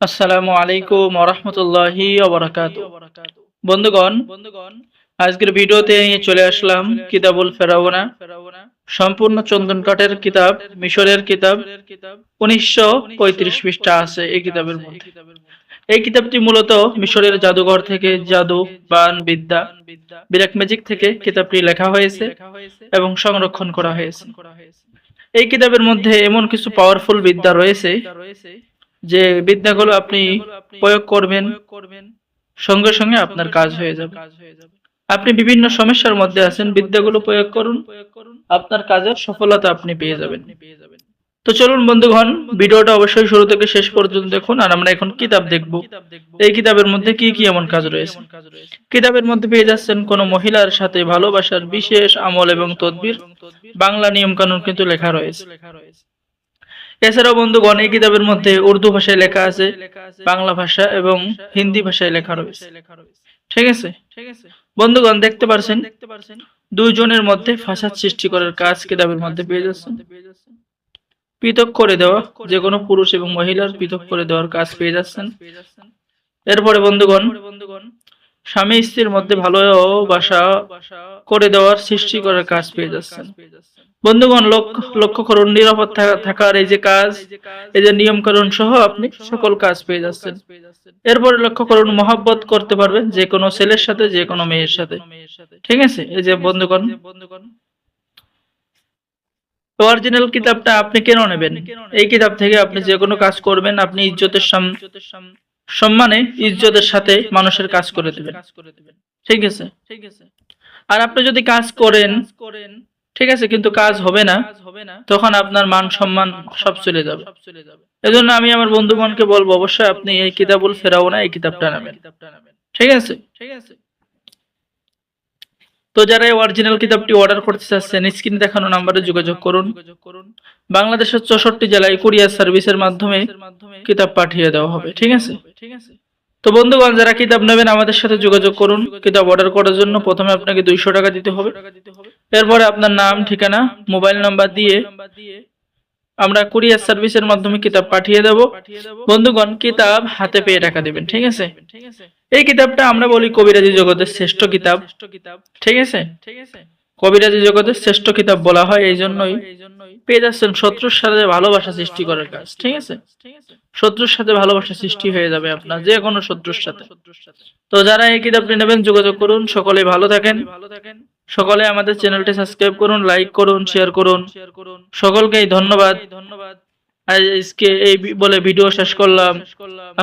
আসসালামু আলাইকুম ওরহমতুল্লাহি ওবরাকাত। বন্ধুগণ, আজকের ভিডিওতে নিয়ে চলে আসলাম কিতাবুল ফেরাউনা। সম্পূর্ণ চন্দন কাঠের কিতাব, মিশরের কিতাব, উনিশশো পঁয়ত্রিশ পৃষ্ঠা আছে এই কিতাবের মধ্যে। এই কিতাবটি মূলত মিশরের জাদুঘর থেকে জাদু, বান, বিদ্যা ব্ল্যাক ম্যাজিক থেকে কিতাবটি লেখা হয়েছে এবং সংরক্ষণ করা হয়েছে। এই কিতাবের মধ্যে এমন কিছু পাওয়ারফুল বিদ্যা রয়েছে যে বিদ্যাগুলো আপনি প্রয়োগ করবেন, সঙ্গে সঙ্গে আপনার কাজ হয়ে যাবে। আপনি বিভিন্ন সমস্যার মধ্যে আছেন, বিদ্যাগুলো প্রয়োগ করুন, আপনার কাজের সফলতা আপনি পেয়ে যাবেন। তো চলুন বন্ধুগণ, ভিডিওটা অবশ্যই শুরু থেকে শেষ পর্যন্ত দেখুন, আর আমরা এখন কিতাব দেখব। এই কিতাবের মধ্যে কি কি এমন কাজ রয়েছে? কিতাবের মধ্যে পেয়ে যাচ্ছেন কোন মহিলার সাথে ভালোবাসার বিশেষ আমল এবং তদবির? বাংলা নিয়ম কানুন কিন্তু লেখা রয়েছে। এছাড়াও বন্ধুগণ, এই কিতাবের মধ্যে উর্দু ভাষায় লেখা আছে, বাংলা ভাষা এবং হিন্দি ভাষায় লেখা রয়েছে। ঠিক আছে? বন্ধুগণ, দেখতে পারছেন? দুইজনের মধ্যে ফাসাদ সৃষ্টি করার কাজ কিতাবের মধ্যে পেয়ে যাচ্ছেন। পৃথক করে দেওয়া যে কোনো পুরুষ এবং মহিলার পৃথক করে দেওয়ার কাজ পেয়ে যাচ্ছেন। এরপরে বন্ধুগণ স্বামী স্ত্রীর মধ্যে ভালোবাসা করে দেওয়ার সৃষ্টি করার কাজ পেয়ে যাচ্ছেন। বন্ধুগণ লক্ষ্য করুন, নিরাপদ থাকার এই যে কাজ, এই যে নিয়ম কানুন সহ আপনি সকল কাজ পেয়ে যাচ্ছেন। এরপরে লক্ষ্য করুন, মহাব্বত করতে পারবেন যে কোনো ছেলের সাথে, যে কোনো মেয়ের সাথে। ঠিক আছে? এই যে বন্ধুগণ অরিজিনাল কিতাবটা আপনি কেন নেবেন? এই কিতাব থেকে আপনি যে কোনো কাজ করবেন, আপনি ইজ্জতের সাম- সম্মানে ইজ্জতের সাথে মানুষের কাজ করে দেবেন। ঠিক আছে? ঠিক আছে আর আপনি যদি কাজ করেন করেন ঠিক আছে, কিন্তু কাজ হবে না, তখন আপনার মান সম্মান সব চলে যাবে। এজন্য আমি আমার বন্ধুগণকে বলব, অবশ্যই আপনি এই কিতাবুল ফেরাও না এই কিতাবটা নেবেন ঠিক আছে ঠিক আছে? তো যারা এই অরিজিনাল কিতাবটি অর্ডার করতে চাচ্ছেন স্ক্রিনে দেখানো নাম্বারে যোগাযোগ করুন। বাংলাদেশের চৌষট্টি জেলায় কুরিয়ার সার্ভিসের মাধ্যমে কিতাব পাঠিয়ে দেওয়া হবে, ঠিক আছে? ঠিক আছে তো বন্ধুগণ, যারা কিতাব নেবেন, আমাদের সাথে যোগাযোগ করুন। কিতাব অর্ডার করার জন্য প্রথমে আপনাকে দুইশো টাকা দিতে হবে। এরপরে আপনার নাম, ঠিকানা মোবাইল নাম্বার দিয়ে আমরা কুরিয়ার সার্ভিসের মাধ্যমে কিতাব পাঠিয়ে দেব। বন্ধুগণ, কিতাব হাতে পেয়ে টাকা দিবেন, ঠিক আছে? এই কিতাবটা আমরা বলি কবিরাজি জগতের শ্রেষ্ঠ কিতাব, ঠিক আছে? কবিরাজি জগতের শ্রেষ্ঠ কিতাব বলা হয় এই জন্যই। পেয়ে যাচ্ছেন শত্রুর সাথে ভালোবাসা সৃষ্টি করার কাজ, ঠিক আছে? শত্রুর সাথে ভালোবাসা সৃষ্টি হয়ে যাবে আপনার যে কোনো শত্রুর সাথে। তো যারা এই কিতাবটি নেবেন, যোগাযোগ করুন। সকলে ভালো থাকেন। সকলে আমাদের চ্যানেলটি সাবস্ক্রাইব করুন লাইক করুন শেয়ার করুন সকলকেই ধন্যবাদ। ধন্যবাদ। আজকে এই বলে ভিডিও শেষ করলাম।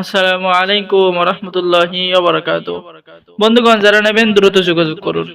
আসসালামু আলাইকুম রহমতুল্লাহি বন্ধুগণ যারা নেবেন দ্রুত যোগাযোগ করুন।